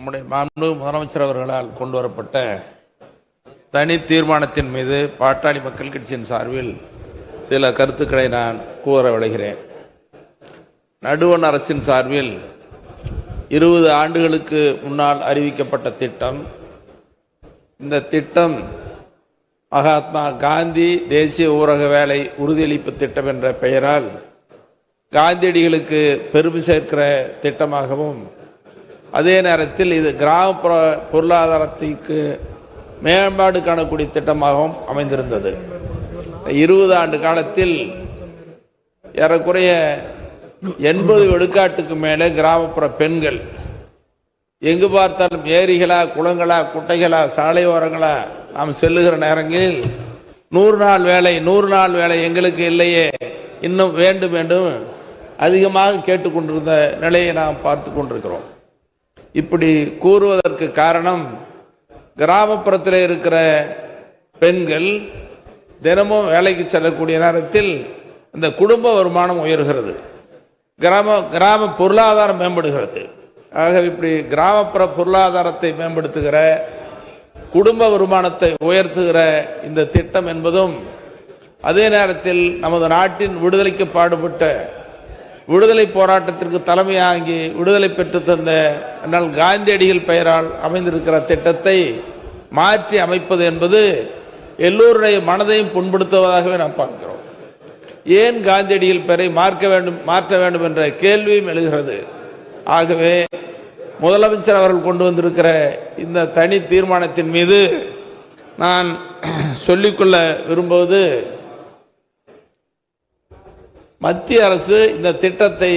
நம்முடைய மாண்பு முதலமைச்சர் அவர்களால் கொண்டு வரப்பட்ட தனி தீர்மானத்தின் மீது பாட்டாளி மக்கள் கட்சியின் சார்பில் சில கருத்துக்களை நான் கூற விளைகிறேன் நடுவண் அரசின் சார்பில் இருபது ஆண்டுகளுக்கு முன்னால் அறிவிக்கப்பட்ட திட்டம். இந்த திட்டம் மகாத்மா காந்தி தேசிய ஊரக வேலை உறுதியளிப்பு திட்டம் என்ற பெயரால் காந்தியடிகளுக்கு பெருமை சேர்க்கிற திட்டமாகவும் அதே நேரத்தில் இது கிராமப்புற பொருளாதாரத்திற்கு மேம்பாடு காணக்கூடிய திட்டமாகவும் அமைந்திருந்தது. இருபது ஆண்டு காலத்தில் ஏறக்குறைய எண்பது விழுக்காட்டுக்கு மேலே கிராமப்புற பெண்கள் எங்கு பார்த்தாலும் ஏரிகளா குளங்களா குட்டைகளா சாலை ஓரங்களா நாம் செல்லுகிற நேரங்களில் நூறு நாள் வேலை நூறு நாள் வேலை எங்களுக்கு இல்லையே இன்னும் வேண்டும் வேண்டும் அதிகமாக கேட்டுக்கொண்டிருந்த நிலையை நாம் பார்த்து கொண்டிருக்கிறோம். இப்படி கூறுவதற்கு காரணம் கிராமப்புறத்தில் இருக்கிற பெண்கள் தினமும் வேலைக்கு செல்லக்கூடிய நேரத்தில் இந்த குடும்ப வருமானம் உயர்கிறது. கிராம கிராம பொருளாதாரம் மேம்படுகிறது. ஆக இப்படி கிராமப்புற பொருளாதாரத்தை மேம்படுத்துகிற குடும்ப வருமானத்தை உயர்த்துகிற இந்த திட்டம் என்பதும் அதே நேரத்தில் நமது நாட்டின் விடுதலைக்கு பாடுபட்ட விடுதலை போராட்டத்திற்கு தலைமையாகி விடுதலை பெற்று தந்த அண்ணல் காந்தியடிகள் பெயரால் அமைந்திருக்கிற திட்டத்தை மாற்றி அமைப்பது என்பது எல்லோருடைய மனதையும் புண்படுத்துவதாகவே நாம் பார்க்கிறோம். ஏன் காந்தியடிகள் பெயரை மாற்ற வேண்டும் மாற்ற வேண்டும் என்ற கேள்வியும் எழுகிறது. ஆகவே முதலமைச்சர் அவர்கள் கொண்டு வந்திருக்கிற இந்த தனி தீர்மானத்தின் மீது நான் சொல்லிக்கொள்ள விரும்புவது மத்திய அரசு இந்த திட்டத்தை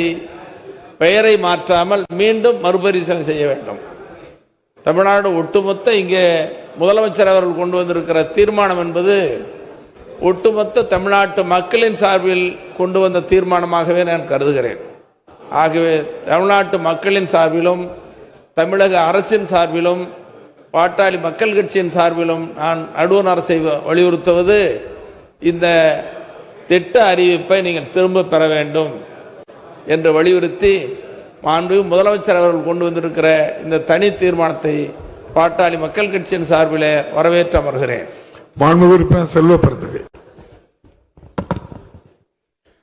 பெயரை மாற்றாமல் மீண்டும் மறுபரிசீலனை செய்ய வேண்டும். தமிழ்நாடு ஒட்டுமொத்த இங்கே முதலமைச்சர் அவர்கள் கொண்டு வந்திருக்கிற தீர்மானம் என்பது ஒட்டுமொத்த தமிழ்நாட்டு மக்களின் சார்பில் கொண்டு வந்த தீர்மானமாகவே நான் கருதுகிறேன். ஆகவே தமிழ்நாட்டு மக்களின் சார்பிலும் தமிழக அரசின் சார்பிலும் பாட்டாளி மக்கள் கட்சியின் சார்பிலும் நான் நடுவண் அரசை வலியுறுத்துவது இந்த திட்ட அறிவிப்பை நீங்கள் திரும்ப பெற வேண்டும் என்று வலியுறுத்தி மாண்பு முதலமைச்சர் அவர்கள் கொண்டு வந்திருக்கிற இந்த தனி தீர்மானத்தை பாட்டாளி மக்கள் கட்சியின் சார்பில் வரவேற்று அமர்கிறேன். மாண்பு உறுப்பினர் செல்வப்படுத்துகிறேன்